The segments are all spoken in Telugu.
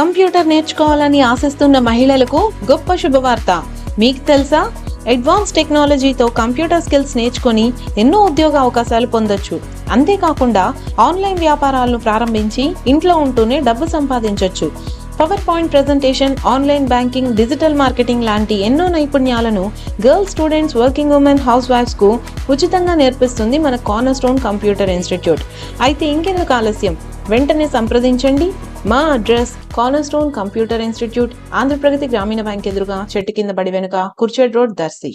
కంప్యూటర్ నేర్చుకోవాలని ఆశిస్తున్న మహిళలకు గొప్ప శుభవార్త. మీకు తెలుసా? అడ్వాన్స్ టెక్నాలజీతో కంప్యూటర్ స్కిల్స్ నేర్చుకొని ఎన్నో ఉద్యోగ అవకాశాలు పొందొచ్చు. అంతేకాకుండా ఆన్లైన్ వ్యాపారాలను ప్రారంభించి ఇంట్లో ఉంటూనే డబ్బు సంపాదించొచ్చు. PowerPoint presentation online banking digital marketing లాంటి ఎన్నో నైపుణ్యాలను girls students working women house వైఫ్స్కు ఉచితంగా నేర్పిస్తుంది మన కార్నర్ స్టోన్ కంప్యూటర్ ఇన్స్టిట్యూట్ అయితే ఇంకెందుకు ఆలస్యం? వెంటనే సంప్రదించండి. మా address corner stone computer institute Andhra Pragathi Grameena bank ఎదురుగా చెట్టు కింద బడి వెనుక Kurichedu road Darsi.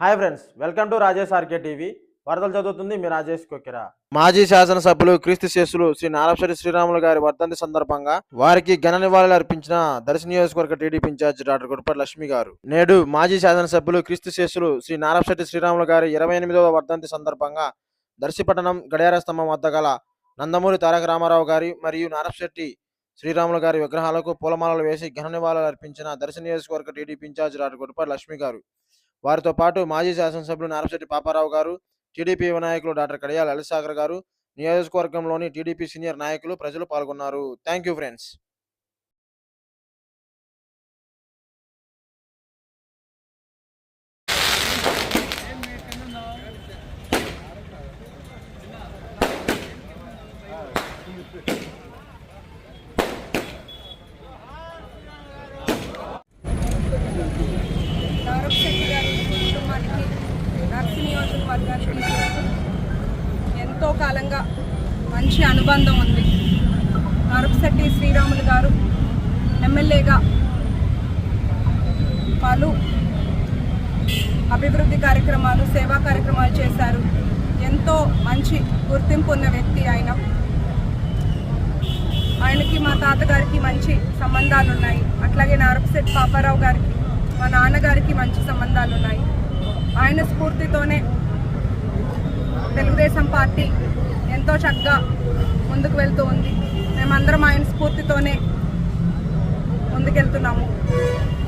Hi friends welcome to Rajesh RK TV వార్తలు చదువుతుంది మీ రాజేష్ కొక్కిరా. మాజీ శాసనసభ్యులు క్రీస్తు శేషులు శ్రీ నారపశెట్టి శ్రీరాములు గారి వర్ధంతి సందర్భంగా వారికి ఘన నివాళులు అర్పించిన దర్శి నియోజకవర్గ TDP incharge doctor Gudipati Lakshmi garu. నేడు మాజీ శాసనసభ్యులు క్రీస్తు శేషులు శ్రీ నారపశెట్టి శ్రీరాములు గారి ఇరవై ఎనిమిదవ వర్ధంతి సందర్భంగా దర్శి పట్టణం గడియార స్తంభం వద్ద గల నందమూరి తారక రామారావు గారి మరియు నారపశెట్టి శ్రీరాములు గారి విగ్రహాలకు పూలమాలలు వేసి ఘన నివాళులు అర్పించిన దర్శన నియోజకవర్గ టీడీపీ ఇన్ఛార్జ్ డాక్టర్ లక్ష్మి గారు. వారితో పాటు మాజీ శాసనసభ్యులు నారపశెట్టి పాపారావు గారు టీడీపీ యువ నాయకులు డాక్టర్ కడియాల లలిసాగర్ గారు నియోజకవర్గంలోని టీడీపీ సీనియర్ నాయకులు ప్రజలు పాల్గొన్నారు. Thank you friends. Gaurav Shetty గారి కుటుంబానికి నర్సి నియోజకవర్గానికి ఎంతో కాలంగా మంచి అనుబంధం ఉంది. నరపశెట్టి శ్రీరాములు గారు ఎమ్మెల్యేగా పలు అభివృద్ధి కార్యక్రమాలు సేవా కార్యక్రమాలు చేశారు. ఎంతో మంచి గుర్తింపు ఉన్న వ్యక్తి ఆయన. తాతగారికి మంచి సంబంధాలు ఉన్నాయి అట్లాగే నారపశెట్టి పాపారావు గారికి మా నాన్నగారికి మంచి సంబంధాలు ఉన్నాయి ఆయన స్ఫూర్తితోనే తెలుగుదేశం పార్టీ ఎంతో చక్కగా ముందుకు వెళ్తూ ఉంది. మేమందరం ఆయన స్ఫూర్తితోనే ముందుకెళ్తున్నాము.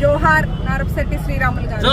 జోహార్ నారపశెట్టి శ్రీరాములు గారు.